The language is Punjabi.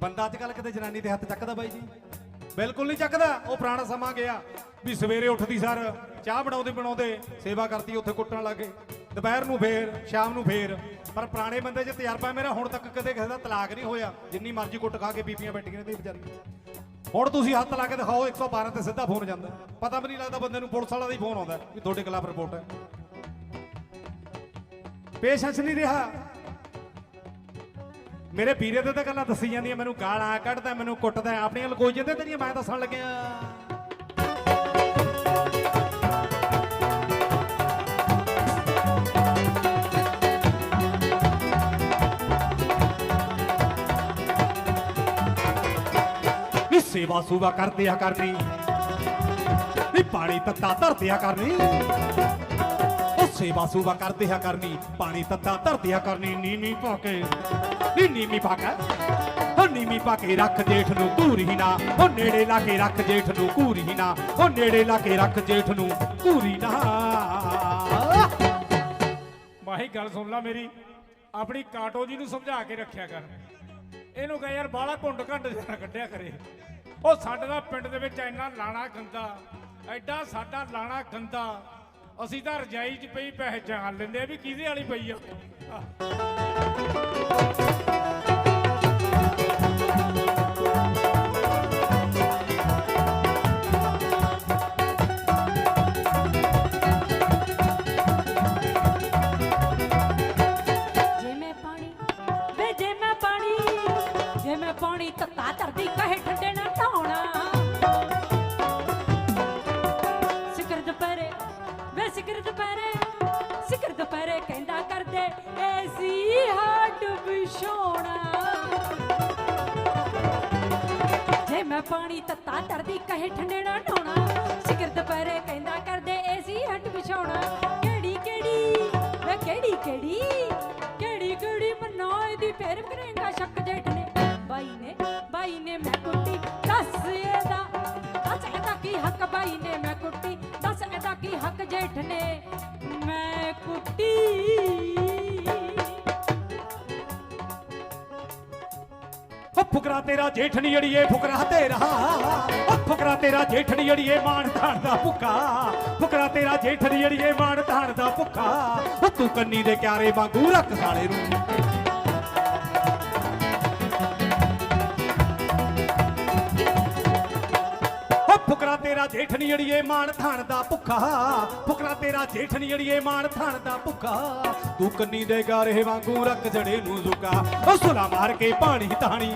ਬੰਦਾ ਅੱਜ ਕੱਲ ਕਿਤੇ ਜਨਾਨੀ ਦੇ ਹੱਥ ਚੱਕਦਾ ਬਾਈ ਜੀ। ਬਿਲਕੁਲ ਨਹੀਂ ਚੱਕਦਾ। ਉਹ ਪੁਰਾਣਾ ਸਮਾਂ ਗਿਆ ਵੀ ਸਵੇਰੇ ਉੱਠਦੀ ਸਰ, ਚਾਹ ਬਣਾਉਂਦੇ ਬਣਾਉਂਦੇ ਸੇਵਾ ਕਰਦੀ, ਉੱਥੇ ਕੁੱਟਣ ਲੱਗੇ ਦੁਪਹਿਰ ਨੂੰ ਫੇਰ, ਸ਼ਾਮ ਨੂੰ ਫੇਰ। ਪਰ ਪੁਰਾਣੇ ਬੰਦੇ 'ਚ ਤਜਰਬਾ ਮੇਰਾ, ਹੁਣ ਤੱਕ ਕਦੇ ਕਿਸੇ ਦਾ ਤਲਾਕ ਨਹੀਂ ਹੋਇਆ। ਜਿੰਨੀ ਮਰਜ਼ੀ ਕੁੱਟ ਖਾ ਕੇ ਬੀਬੀਆਂ ਬੈਠੀਆਂ ਨੇ ਤੇ ਵਿਚਾਰੀਆਂ। ਹੁਣ ਤੁਸੀਂ ਹੱਥ ਲਾ ਕੇ ਦਿਖਾਓ 112 ਤੇ ਸਿੱਧਾ ਫੋਨ ਜਾਂਦਾ। ਪਤਾ ਵੀ ਨਹੀਂ ਲੱਗਦਾ ਬੰਦੇ ਨੂੰ ਪੁਲਿਸ ਵਾਲਾ ਦਾ ਹੀ ਫੋਨ ਆਉਂਦਾ, ਵੀ ਤੁਹਾਡੇ ਖਿਲਾਫ ਰਿਪੋਰਟ ਹੈ। ਪੇਸ਼ੈਂਸ ਨਹੀਂ ਰਿਹਾ। ਮੇਰੇ ਵੀਰੇ ਤੇ ਤਾਂ ਗੱਲਾਂ ਦੱਸੀ ਜਾਂਦੀਆਂ, ਮੈਨੂੰ ਗਾਲਾਂ ਕੱਢਦਾ, ਮੈਨੂੰ ਕੁੱਟਦਾ, ਆਪਣੀਆਂ ਲਕੋਈ ਜਾਂਦੇ ਤੇਰੀਆਂ ਮੈਂ ਦੱਸਣ ਲੱਗਿਆ। ਵੀ ਸੇਵਾ ਸੂਵਾ ਕਰਦੇ ਆ ਕਰਨੀ ਵੀ ਪਾਣੀ ਤੱਤਾ ਧਰਦੇ ਕਰਨੀ। ਸੇਵਾ ਸੂਵਾ ਕਰਦੇ ਆ ਕਰਨੀ, ਪਾਣੀ ਤੱਤਾ ਧਰਦੇ ਆ ਕਰਨੀ, ਨੀਵੀਂ ਪਾ ਕੇ। ਨੀ ਨੀਵੀਂ ਪਾ ਕੇ। ਉਹ ਨੀਵੀਂ ਪਾ ਕੇ ਰੱਖ ਜੇਠ ਨੂੰ ਘੂਰੀ ਨਾ। ਉਹ ਨੇੜੇ ਲਾ ਕੇ ਰੱਖ ਜੇਠ ਨੂੰ ਘੂਰੀ ਨਾ। ਉਹ ਨੇੜੇ ਲਾ ਕੇ ਰੱਖ ਜੇਠ ਨੂੰ ਘੂਰੀ ਨਾ। ਮਾਹੀ, ਗੱਲ ਸੁਣ ਲੈ ਮੇਰੀ। ਆਪਣੀ ਕਾਟੋ ਜੀ ਨੂੰ ਸਮਝਾ ਕੇ ਰੱਖਿਆ ਕਰ। ਇਹਨੂੰ ਕਹੇ ਯਾਰ ਬਾਲਾ ਘੁੰਡ ਘੰਡ ਜਿਹਾ ਕੱਢਿਆ ਕਰੇ। ਉਹ ਸਾਡੇ ਦਾ ਪਿੰਡ ਦੇ ਵਿੱਚ ਇੰਨਾ ਲਾਣਾ ਗੰਦਾ, ਐਡਾ ਸਾਡਾ ਲਾਣਾ ਗੰਦਾ। ਅਸੀਂ ਤਾਂ ਰਜਾਈ 'ਚ ਪਈ ਪਹਿਚਾਨ ਲੈਂਦੇ ਆ ਵੀ ਕਿਹਦੇ ਵਾਲੀ ਪਈ ਆ। ਵੇ ਦੁਪਹਿਰੇ ਸਿਕਰ ਦੁਪਹਿਰੇ ਕਹਿੰਦਾ ਕਰਦੇ ਐਸੀ ਹੱਡ ਵਿਛੋਣਾ ਜੇ ਮੈਂ ਪਾਣੀ ਤੱਤਾ ਧਰਦੀ, ਕਹੇ ਠੰਡੇ ਨਾ ਢਾਉਣਾ ਸਿਕਰ ਦੁਪਹਿਰੇ ਕਹਿੰਦਾ ਕਰਦੇ ਏਸੀ ਹੱਟ ਵਿਛਾਉਣਾ। ਕਿਹੜੀ ਕਿਹੜੀ? ਵੇ ਕਿਹੜੀ ਕਿਹੜੀ? ਕਿਹੜੀ ਕਿਹੜੀ? ਮਨਾ ਇਹਦੀ ਫੇਰ ਕਰੇਗਾ ਸ਼ੱਕ ਜੇਠ ਨੇ ਬਾਈ ਨੇ ਬਾਈ ਨੇ ਮੈਂ ਕੁੱਟੀ, ਦੱਸ ਇਹਦਾ। ਦੱਸ ਇਹਦਾ ਕੀ ਹੱਕ ਬਾਈ ਨੇ ਇਹਦਾ ਕੀ ਜੇਠ ਨੇ ਮੈਂ ਕੁੱਟੀ। ਉਹ ਫੁਕਰਾ ਤੇਰਾ ਜੇਠਣੀ ਅੜੀਏ ਫੁਕਰਾ ਤੇਰਾ। ਉਹ ਫੁਕਰਾ ਤੇਰਾ ਜੇਠਣੀ ਅੜੀਏ ਮਾਣ ਧਾਣ ਦਾ ਭੁੱਖਾ। ਫੁਕਰਾ ਤੇਰਾ ਜੇਠਣੀ ਅੜੀਏ ਮਾਣ ਧਾਣ ਦਾ ਭੁੱਖਾ। ਉਹ ਤੂੰ ਕੰਨੀ ਦੇ ਕਿਆਰੇ ਵਾਂਗੂ ਰੱਖ ਸਾਲੇ ਨੂੰ। ਫੁਕਰਾ ਤੇਰਾ ਜੇਠਣੀ ਅੜੀਏ ਮਾਣ ਥਾਣ ਦਾ ਭੁੱਖਾ। ਫੁਕਰਾ ਤੇਰਾ ਜੇਠ ਜੇਠਣੀ ਅੜੀਏ ਮਾਣ ਥਾਣ ਦਾ ਭੁੱਖਾ। ਤੂੰ ਕੰਨੀ ਦੇ ਗਾਰੇ ਵਾਂਗੂ ਰੱਖ ਜੜੇ ਨੂੰ ਜ਼ੁਕਾ ਉਹ ਸੁਲਾ ਮਾਰ ਕੇ ਪਾਣੀ ਤਾਣੀ।